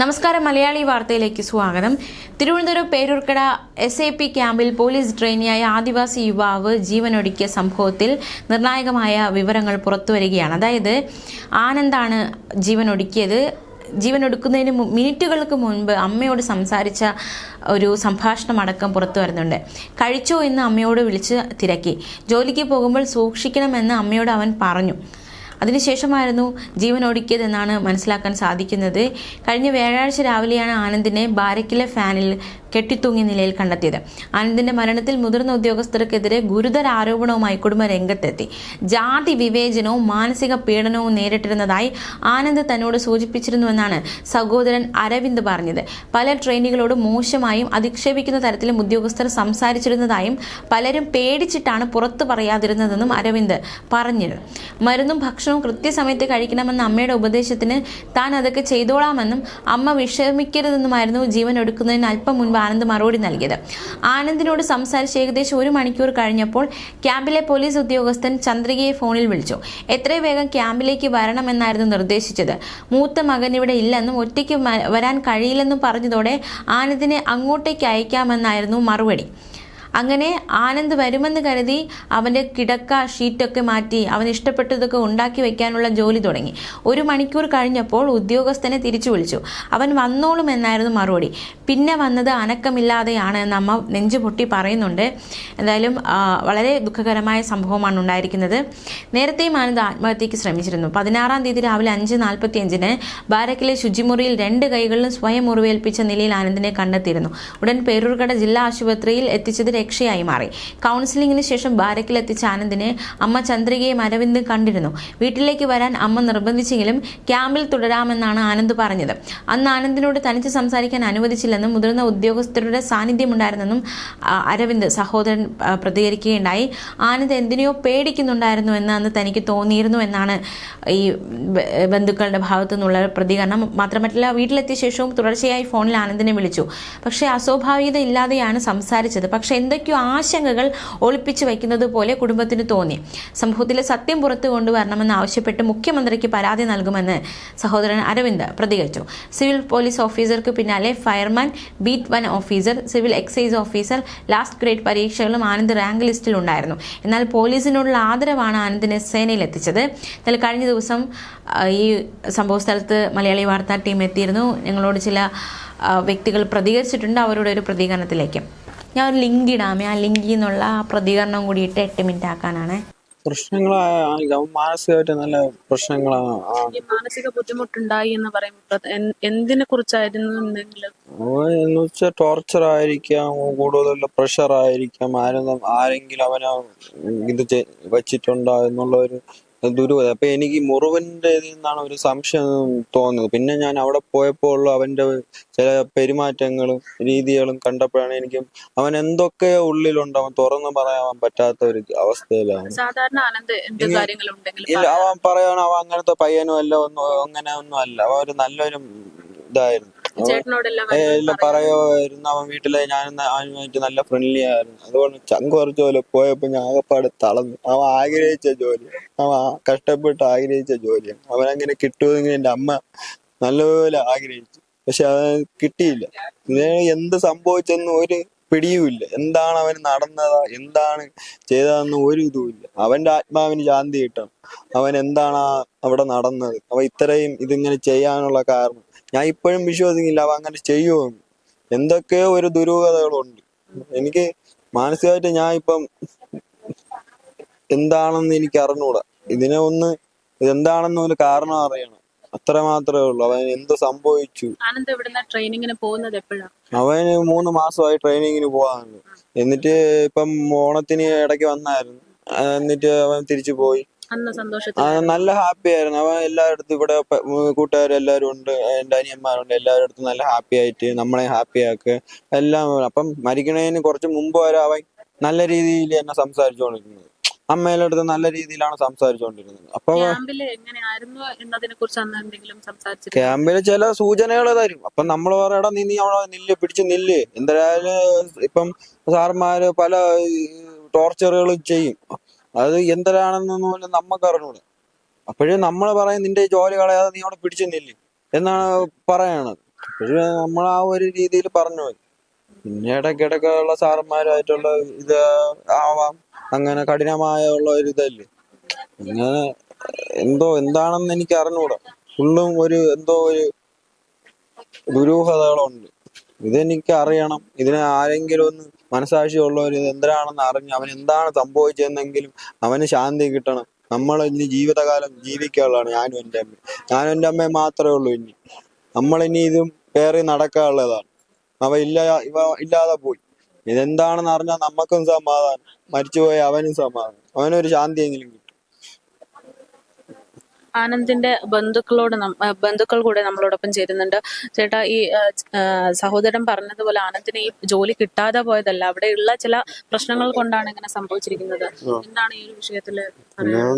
നമസ്കാരം. മലയാളി വാർത്തയിലേക്ക് സ്വാഗതം. Thiruvananthapuram Peroorkada S A P ക്യാമ്പിൽ പോലീസ് ട്രെയിനിയായ ആദിവാസി യുവാവ് ജീവനൊടുക്കിയ സംഭവത്തിൽ നിർണായകമായ വിവരങ്ങൾ പുറത്തുവരികയാണ്. അതായത് ആനന്ദാണ് ജീവനൊടുക്കിയത്. ജീവനൊടുക്കുന്നതിന് മിനിറ്റുകൾക്ക് മുൻപ് അമ്മയോട് സംസാരിച്ച ഒരു സംഭാഷണം അടക്കം പുറത്തു വരുന്നുണ്ട്. കഴിച്ചോ എന്ന് അമ്മയോട് വിളിച്ച് തിരക്കി. ജോലിക്ക് പോകുമ്പോൾ സൂക്ഷിക്കണമെന്ന് അമ്മയോട് അവൻ പറഞ്ഞു. അതിനുശേഷമായിരുന്നു ജീവൻ ഒടുക്കിയതെന്നാണ് മനസ്സിലാക്കാൻ സാധിക്കുന്നത്. കഴിഞ്ഞ വ്യാഴാഴ്ച രാവിലെയാണ് ആനന്ദിനെ ബാരക്കിലെ ഫാനിൽ കെട്ടിത്തൂങ്ങിയ നിലയിൽ കണ്ടെത്തിയത്. ആനന്ദിന്റെ മരണത്തിൽ മുതിർന്ന ഉദ്യോഗസ്ഥർക്കെതിരെ ഗുരുതര ആരോപണവുമായി കുടുംബ രംഗത്തെത്തി ജാതി വിവേചനവും മാനസിക പീഡനവും നേരിട്ടിരുന്നതായി ആനന്ദ് തന്നോട് സൂചിപ്പിച്ചിരുന്നുവെന്നാണ് സഹോദരൻ അരവിന്ദ് പറഞ്ഞത്. പല ട്രെയിനുകളോട് മോശമായും അധിക്ഷേപിക്കുന്ന തരത്തിലും ഉദ്യോഗസ്ഥർ സംസാരിച്ചിരുന്നതായും പലരും പേടിച്ചിട്ടാണ് പുറത്തു പറയാതിരുന്നതെന്നും അരവിന്ദ് പറഞ്ഞിരുന്നു. മരുന്നും ഭക്ഷണവും കൃത്യസമയത്ത് കഴിക്കണമെന്ന അമ്മയുടെ ഉപദേശത്തിന് താൻ അതൊക്കെ ചെയ്തോളാമെന്നും അമ്മ വിഷമിക്കരുതെന്നുമായിരുന്നു ജീവൻ എടുക്കുന്നതിന് അല്പം മുൻപ് ആനന്ദ് മറുപടി നൽകിയത്. ആനന്ദിനോട് സംസാരിച്ച് ഏകദേശം ഒരു മണിക്കൂർ കഴിഞ്ഞപ്പോൾ ക്യാമ്പിലെ പോലീസ് ഉദ്യോഗസ്ഥൻ ചന്ദ്രികയെ ഫോണിൽ വിളിച്ചു. എത്രയും വേഗം ക്യാമ്പിലേക്ക് വരണമെന്നായിരുന്നു നിർദ്ദേശിച്ചത്. മൂത്ത മകൻ ഇവിടെ ഇല്ലെന്നും ഒറ്റയ്ക്ക് വരാൻ കഴിയില്ലെന്നും പറഞ്ഞതോടെ ആനന്ദിനെ അങ്ങോട്ടേക്ക് അയക്കാമെന്നായിരുന്നു മറുപടി. അങ്ങനെ ആനന്ദ് വരുമെന്ന് കരുതി അവന്റെ കിടക്ക ഷീറ്റൊക്കെ മാറ്റി അവൻ ഇഷ്ടപ്പെട്ടതൊക്കെ ഉണ്ടാക്കി വെക്കാനുള്ള ജോലി തുടങ്ങി. ഒരു മണിക്കൂർ കഴിഞ്ഞപ്പോൾ ഉദ്യോഗസ്ഥനെ തിരിച്ചു വിളിച്ചു. അവൻ വന്നോളും എന്നായിരുന്നു മറുപടി. പിന്നെ വന്നത് അനക്കമില്ലാതെയാണ് എന്ന് അമ്മ നെഞ്ചു പൊട്ടി പറയുന്നുണ്ട്. എന്തായാലും വളരെ ദുഃഖകരമായ സംഭവമാണ് ഉണ്ടായിരിക്കുന്നത്. നേരത്തെയും ആനന്ദ് ആത്മഹത്യക്ക് ശ്രമിച്ചിരുന്നു. പതിനാറാം തീയതി രാവിലെ അഞ്ച് നാൽപ്പത്തി അഞ്ചിന് ബാരക്കിലെ ശുചിമുറിയിൽ രണ്ട് കൈകളിലും സ്വയം മുറിവേൽപ്പിച്ച നിലയിൽ ആനന്ദിനെ കണ്ടെത്തിയിരുന്നു. ഉടൻ പേരൂർക്കട ജില്ലാ ആശുപത്രിയിൽ എത്തിച്ചത് രക്ഷയായി മാറി. കൗൺസിലിംഗിന് ശേഷം ബാരക്കിലെത്തിച്ച ആനന്ദിനെ അമ്മ ചന്ദ്രികയും അരവിന്ദും കണ്ടിരുന്നു. വീട്ടിലേക്ക് വരാൻ അമ്മ നിർബന്ധിച്ചെങ്കിലും ക്യാമ്പിൽ തുടരാമെന്നാണ് ആനന്ദ് പറഞ്ഞത്. അന്ന് ആനന്ദിനോട് തനിച്ച് സംസാരിക്കാൻ അനുവദിച്ചില്ലെന്നും മുതിർന്ന ഉദ്യോഗസ്ഥരുടെ സാന്നിധ്യമുണ്ടായിരുന്നെന്നും അരവിന്ദ് സഹോദരൻ പ്രതികരിക്കുകയുണ്ടായി. ആനന്ദ് എന്തിനെയോ പേടിക്കുന്നുണ്ടായിരുന്നു എന്ന് അന്ന് തനിക്ക് തോന്നിയിരുന്നു എന്നാണ് ഈ ബന്ധുക്കളുടെ ഭാഗത്തു നിന്നുള്ള പ്രതികരണം. മാത്രമല്ല വീട്ടിലെത്തിയ ശേഷവും തുടർച്ചയായി ഫോണിൽ ആനന്ദിനെ വിളിച്ചു. പക്ഷേ അസ്വാഭാവികത ഇല്ലാതെയാണ് സംസാരിച്ചത്. പക്ഷേ എന്തൊക്കെയോ ആശങ്കകൾ ഒളിപ്പിച്ചു വയ്ക്കുന്നത് പോലെ കുടുംബത്തിന് തോന്നി. സംഭവത്തിലെ സത്യം പുറത്തു കൊണ്ടുവരണമെന്ന് ആവശ്യപ്പെട്ട് മുഖ്യമന്ത്രിക്ക് പരാതി നൽകുമെന്ന് സഹോദരൻ അരവിന്ദ് പ്രതികരിച്ചു. സിവിൽ പോലീസ് ഓഫീസർക്ക് പിന്നാലെ fireman beat one officer civil excise officer last grade പരീക്ഷകളും ആനന്ദ് റാങ്ക് ലിസ്റ്റിൽ ഉണ്ടായിരുന്നു. എന്നാൽ പോലീസിനോടുള്ള ആദരവാണ് ആനന്ദിനെ സേനയിൽ എത്തിച്ചത് എന്നാൽ കഴിഞ്ഞ ദിവസം ഈ സംഭവ സ്ഥലത്ത് മലയാളി വാർത്താ ടീം എത്തിയിരുന്നു. ഞങ്ങളോട് ചില വ്യക്തികൾ പ്രതികരിച്ചിട്ടുണ്ട്. അവരുടെ ഒരു പ്രതികരണത്തിലേക്ക്. ഞാൻ ഒരു ലിങ്ക് ഇടാമേ? ആ ലിങ്കിൽ നിന്നുള്ള ആ പ്രതികരണം കൂടി ഇട്ട് എട്ട് മിനിറ്റ് ആക്കാനാണ്. പ്രശ്നങ്ങളാണ് മാനസികമായിട്ട് നല്ല പ്രശ്നങ്ങളാണ്. മാനസിക ബുദ്ധിമുട്ടുണ്ടായി എന്ന് പറയുമ്പോൾ എൻ- എന്തിനെ കുറിച്ചായിരുന്നു ഓ, എന്ന് വെച്ചാൽ ടോർച്ചർ ആയിരിക്കാം കൂടുതൽ പ്രഷർ ആയിരിക്കാം. ആരെങ്കിലും ആരെങ്കിലും അവനെ ഇത് വെച്ചിട്ടുണ്ടോ എന്നുള്ള ഒരു ദുരൂഹത. അപ്പൊ എനിക്ക് മുറിവിന്റെ നിന്നാണ് ഒരു സംശയം തോന്നുന്നത്. പിന്നെ ഞാൻ അവിടെ പോയപ്പോൾ ഉള്ള അവന്റെ ചില പെരുമാറ്റങ്ങളും രീതികളും കണ്ടപ്പോഴാണ് എനിക്ക് അവൻ എന്തൊക്കെ ഉള്ളിലുണ്ട് അവൻ തുറന്നു പറയാൻ പറ്റാത്ത ഒരു അവസ്ഥയിലാണ്. അവൻ പറയണ അവൻ അങ്ങനത്തെ പയ്യനും അല്ല ഒന്നും അങ്ങനെ ഒന്നും അല്ല. അവൻ ഒരു നല്ലൊരു ഇതായിരുന്നു. എല്ലാം പറയുമായിരുന്നു. അവൻ വീട്ടിലെ ഞാൻ അവനുമായിട്ട് നല്ല ഫ്രണ്ട്ലി ആയിരുന്നു. അതുകൊണ്ട് ചങ്ക് കുറച്ച് പോലെ പോയപ്പോ ഞാൻ ആകെപ്പാട് തളർന്നു. അവൻ ആഗ്രഹിച്ച ജോലി. അവൻ കഷ്ടപ്പെട്ട് ആഗ്രഹിച്ച ജോലിയാണ് അവനങ്ങനെ കിട്ടുമെങ്കിൽ എന്റെ അമ്മ നല്ലപോലെ ആഗ്രഹിച്ചു. പക്ഷെ അത് കിട്ടിയില്ല. എന്ത് സംഭവിച്ചെന്ന് ഒരു പിടിയുമില്ല. എന്താണ് അവന് നടന്നതാ? എന്താണ് ചെയ്തതെന്ന് ഒരു ഇതുമില്ല. അവന്റെ ആത്മാവിന് ശാന്തി കിട്ടണം. അവൻ എന്താണ് അവിടെ നടന്നത്? അവ ഇത്രയും ഇതിങ്ങനെ ചെയ്യാനുള്ള കാരണം. ഞാൻ ഇപ്പോഴും വിശ്വസിക്കില്ല അവ അങ്ങനെ ചെയ്യുമെന്ന് എന്തൊക്കെയോ ഒരു ദുരൂഹതകളുണ്ട്. എനിക്ക് മാനസികമായിട്ട് ഞാൻ ഇപ്പം എന്താണെന്ന് എനിക്ക് അറിഞ്ഞൂടാ ഇതിനെ ഒന്ന് ഇതെന്താണെന്ന് ഒരു കാരണം അറിയണം. അത്ര മാത്രമേ ഉള്ളൂ. അവൻ എന്ത് സംഭവിച്ചു? ആനന്ദ് ഇവിടുന്ന് ട്രെയിനിങ്ങിന് പോകുന്നത് എപ്പോഴാണ് അവന് മൂന്ന് മാസമായി ട്രെയിനിങ്ങിന് പോകാനുണ്ട് എന്നിട്ട് ഇപ്പം ഓണത്തിന് ഇടയ്ക്ക് വന്നായിരുന്നു. ആ, എന്നിട്ട് അവൻ തിരിച്ചു പോയി. അന്ന് ആ, നല്ല ഹാപ്പി ആയിരുന്നു. അവൻ എല്ലായിടത്തും ഇവിടെ പ- ഉം കൂട്ടുകാർ എല്ലാവരും ഉണ്ട്. എന്റെ അനിയന്മാരുണ്ട്. എല്ലാവരുടെ നല്ല ഹാപ്പി ആയിട്ട് നമ്മളെ ഹാപ്പി ആക്കുക. എല്ലാം അപ്പം മരിക്കണതിന് കുറച്ച് മുമ്പ് വരെ അവൻ നല്ല രീതിയിൽ എന്നെ സംസാരിച്ചുകൊണ്ടിരുന്നത്. അമ്മയുടെ അടുത്ത് നല്ല രീതിയിലാണ് സംസാരിച്ചുകൊണ്ടിരുന്നത് അപ്പൊ ക്യാമ്പിൽ ചില സൂചനകൾ തരും. അപ്പൊ നമ്മൾ പറയടാ നീ നീ അവിടെ നില്ല് പിടിച്ച് നില്ല്. എന്തായാലും ഇപ്പം സാർമാര് പല ടോർച്ചറുകളും ചെയ്യും. അത് എന്തരാണെന്നൊന്നും പോലും നമുക്ക് അറിഞ്ഞൂടെ അപ്പോഴും നമ്മൾ പറയും നിന്റെ ജോലി കളയാതെ നീ അവിടെ പിടിച്ചു നില്ല്. എന്നാണ് പറയണത്. അപ്പോഴും നമ്മൾ ആ ഒരു രീതിയിൽ പറഞ്ഞു പോയി പിന്നെ ഇടയ്ക്കിടയ്ക്ക് ഉള്ള സാറന്മാരുമായിട്ടുള്ള ഇത് ആവാം. അങ്ങനെ കഠിനമായ ഉള്ള ഒരു ഇതല്ലേ? അങ്ങനെ എന്തോ എന്താണെന്ന് എനിക്ക് അറിഞ്ഞൂടാ. ഫുള്ളും ഒരു എന്തോ ഒരു ദുരൂഹതകളുണ്ട്. ഇതെനിക്ക് അറിയണം. ഇതിനെ ആരെങ്കിലും ഒന്ന് മനസാക്ഷിയുള്ളവർ ഒരു എന്തിനാണെന്ന് അറിഞ്ഞ് അവൻ എന്താണ് സംഭവിച്ചതെന്നെങ്കിലും അവന് ശാന്തി കിട്ടണം. നമ്മൾ ഇനി ജീവിതകാലം ജീവിക്കാനുള്ളതാണ് ഞാനും എന്റെ അമ്മയും. ഞാനും എന്റെ അമ്മയും മാത്രമേ ഉള്ളൂ ഇനി. നമ്മളിനി ഇതും കയറി നടക്കാനുള്ളതാണ്. അവ ഇല്ല ഇവ ഇല്ലാതെ പോയി. ഇതെന്താണെന്ന് അറിഞ്ഞാൽ നമുക്കും സമാധാനം. മരിച്ചുപോയ അവനും സമാധാനം. അവനൊരു ശാന്തിയെങ്കിലും കിട്ടും. ആനന്ദിന്റെ ബന്ധുക്കളോട് ബന്ധുക്കൾ കൂടെ നമ്മളോടൊപ്പം ചേരുന്നുണ്ട്. ചേട്ടാ ഈ സഹോദരൻ പറഞ്ഞതുപോലെ ആനന്ദിന് ഈ ജോലി കിട്ടാതെ പോയതല്ല. അവിടെയുള്ള ചില പ്രശ്നങ്ങൾ കൊണ്ടാണ് ഇങ്ങനെ സംഭവിച്ചിരിക്കുന്നത്. എന്താണ് ഈ ഒരു വിഷയത്തിൽ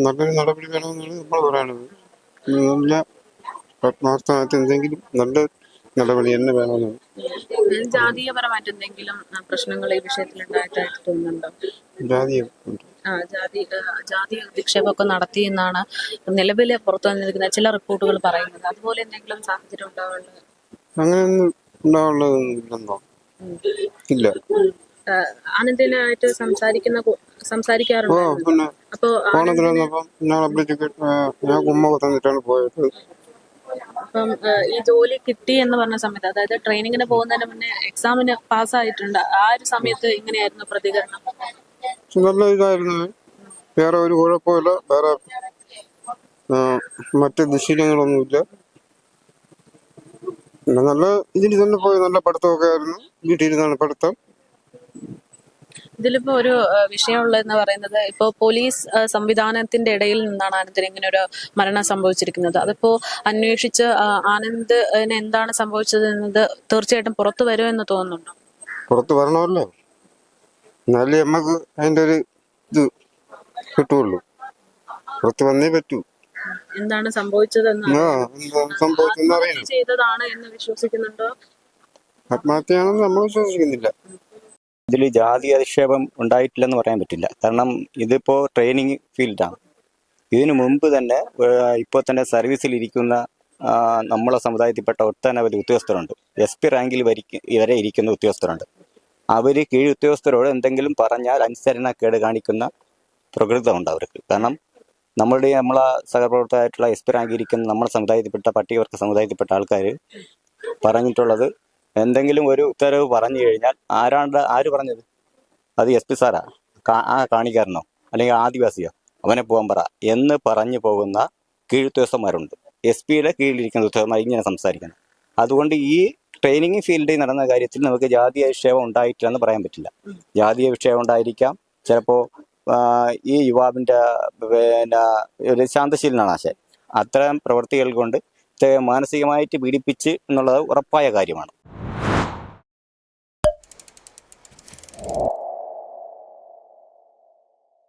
നല്ലൊരു നടപടി വേണമെന്നാണ് നമ്മൾ പറയുന്നത് നല്ല എന്തെങ്കിലും നല്ല നടപടി തന്നെ വേണമെന്നാണ്. ജാതീയപരമായിട്ട് എന്തെങ്കിലും പ്രശ്നങ്ങൾ ഈ വിഷയത്തിൽ ഉണ്ടായിട്ടായിട്ട് തോന്നുന്നുണ്ടോ ആ ജാതി ജാതി അധിക്ഷേപമൊക്കെ നടത്തി എന്നാണ് നിലവിൽ പുറത്തു വന്നിരിക്കുന്ന ചില റിപ്പോർട്ടുകൾ പറയുന്നത്. അതുപോലെ എന്തെങ്കിലും സാഹചര്യം ഉണ്ടാവുള്ളത് അങ്ങനെയൊന്നും ഉണ്ടാവുള്ളതൊന്നുമില്ലെന്നോ ഇല്ല. ആനന്ദിനായിട്ട് സംസാരിക്കുന്ന സംസാരിക്കാറുണ്ട്. അപ്പൊ ഫോണത്തിൽ വന്നപ്പം ഞാൻ കുമ്മൊക്കെ തന്നിട്ടാണ് പോയത്. അപ്പം ഈ ജോലി കിട്ടി എന്ന് പറഞ്ഞ സമയത്ത് അതായത് ട്രെയിനിങ്ങിന് പോകുന്നതിന് മുന്നേ എക്സാമിന് പാസ്സായിട്ടുണ്ട്. ആ ഒരു സമയത്ത് ഇങ്ങനെയായിരുന്നു പ്രതികരണം? നല്ല ഇതായിരുന്നു. വേറെ ഒരു കുഴപ്പമില്ല. വേറെ മറ്റ് ദുശീലങ്ങളൊന്നുമില്ല. നല്ല ഇതിൽ തന്നെ പോയി നല്ല പഠിത്തമൊക്കെ ആയിരുന്നു. വീട്ടിലിരുന്നാണ് പഠിത്തം. ഇതിലിപ്പോ ഒരു വിഷയമുള്ളതെന്ന് പറയുന്നത് ഇപ്പോ പോലീസ് സംവിധാനത്തിന്റെ ഇടയിൽ നിന്നാണ് ആനന്ദിന് ഇങ്ങനെ ഒരു മരണം സംഭവിച്ചിരിക്കുന്നത്. അതിപ്പോ അന്വേഷിച്ച് ആനന്ദിന് എന്താണ് സംഭവിച്ചത് എന്നത് തീർച്ചയായിട്ടും പുറത്തു വരുമെന്ന് തോന്നുന്നുണ്ടോ? പുറത്തു വരണമല്ലോ. എന്നാലേ നമുക്ക് അതിന്റെ ഒരു ഇത് കിട്ടുള്ളൂ. പുറത്തു വന്നേ പറ്റൂ. എന്താണ് സംഭവിച്ചെന്ന് ചെയ്തതാണ് എന്ന് വിശ്വസിക്കുന്നുണ്ടോ? ആത്മഹത്യയാണെന്ന് നമ്മൾ വിശ്വസിക്കുന്നില്ല. ഇതിൽ ജാതി അധിക്ഷേപം ഉണ്ടായിട്ടില്ലെന്ന് പറയാൻ പറ്റില്ല. കാരണം ഇതിപ്പോൾ ട്രെയിനിങ് ഫീൽഡാണ് ഇതിനു മുമ്പ് തന്നെ ഇപ്പോൾ തന്നെ സർവീസിൽ ഇരിക്കുന്ന നമ്മളെ സമുദായത്തിൽപ്പെട്ട ഒട്ടനവധി ഉദ്യോഗസ്ഥരുണ്ട്. എസ് പി റാങ്കിൽ വരെ ഇരിക്കുന്ന ഉദ്യോഗസ്ഥരുണ്ട്. അവർ കീഴ് ഉദ്യോഗസ്ഥരോട് എന്തെങ്കിലും പറഞ്ഞാൽ അനുസരണക്കേട് കാണിക്കുന്ന പ്രകൃതമുണ്ട് അവർക്ക്. കാരണം നമ്മളുടെ നമ്മളെ സഹപ്രവർത്തകരായിട്ടുള്ള എസ് പി റാങ്കിൽ ഇരിക്കുന്ന നമ്മുടെ സമുദായത്തിൽപ്പെട്ട പട്ടികവർഗ സമുദായത്തിൽപ്പെട്ട ആൾക്കാർ പറഞ്ഞിട്ടുള്ളത് എന്തെങ്കിലും ഒരു ഉത്തരവ് പറഞ്ഞു കഴിഞ്ഞാൽ ആരാണ്ട് ആര് പറഞ്ഞത്? അത് എസ് പി സാറാ. ആ കാണിക്കാരനോ അല്ലെങ്കിൽ ആദിവാസിയോ അവനെ പോകാൻ പറ എന്ന് പറഞ്ഞു പോകുന്ന കീഴുദ്യോഗസ്ഥന്മാരുണ്ട് എസ് പിയുടെ കീഴിലിരിക്കുന്ന ഉദ്യോഗസ്ഥന്മാർ ഇങ്ങനെ സംസാരിക്കണം. അതുകൊണ്ട് ഈ ട്രെയിനിങ് ഫീൽഡിൽ നടന്ന കാര്യത്തിൽ നമുക്ക് ജാതീയ വിക്ഷേപം ഉണ്ടായിട്ടില്ലെന്ന് പറയാൻ പറ്റില്ല. ജാതീയ വിക്ഷേപം ഉണ്ടായിരിക്കാം. ചിലപ്പോൾ ഈ യുവാവിന്റെ പിന്നെ ഒരു ശാന്തശീലനാണ് ആശയം അത്തരം പ്രവൃത്തികൾ കൊണ്ട് മാനസികമായിട്ട് പീഡിപ്പിച്ച് എന്നുള്ളത് ഉറപ്പായ കാര്യമാണ്.